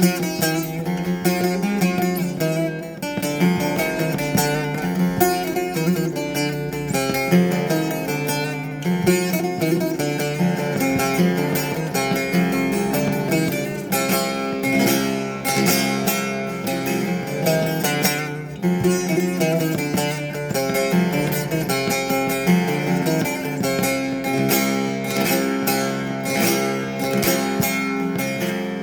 Müzik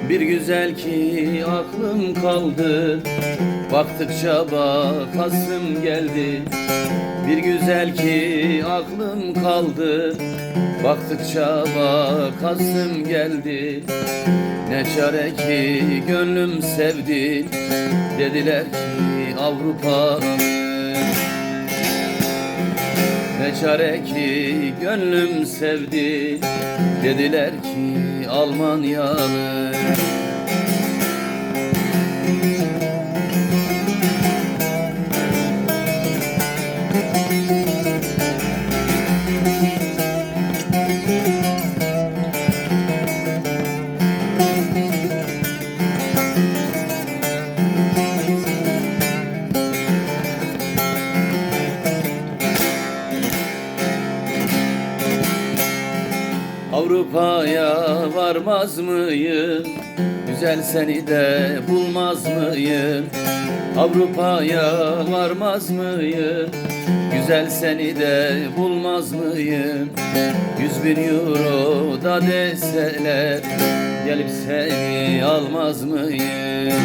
güzel ki aklım kaldı. Baktıkça bakasım geldi. Bir güzel ki aklım kaldı. Baktıkça bakasım geldi. Ne çare ki gönlüm sevdi. Dediler ki Avrupa ne çare ki gönlüm sevdi. Dediler ki Almanyalı Avrupa'ya varmaz mıyım? Güzel seni de bulmaz mıyım? Avrupa'ya varmaz mıyım? Güzel seni de bulmaz mıyım? Yüz bin euro da deseler Gelip seni almaz mıyım?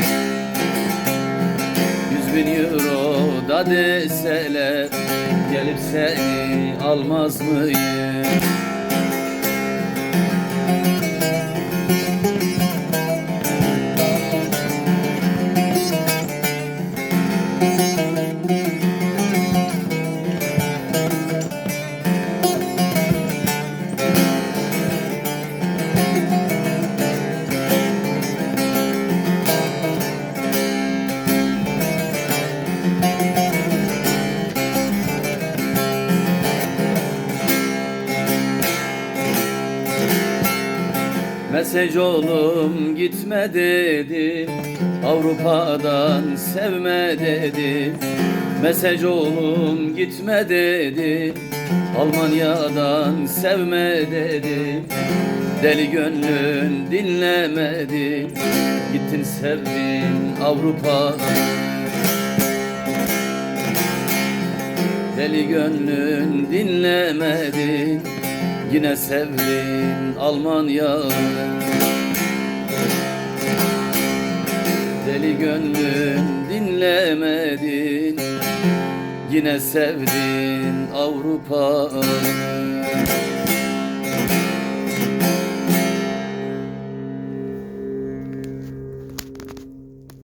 Yüz bin euro da deseler Gelip seni almaz mıyım? Mesaj oğlum gitme dedim Avrupa'dan sevme dedim Mesaj oğlum gitme dedim Almanya'dan sevme dedim Deli gönlün dinlemedi. Gittin sevdin Avrupa. Deli gönlün dinlemedi. Yine sevdin Almanya. Deli gönlün dinlemedin Yine sevdin Avrupa'yı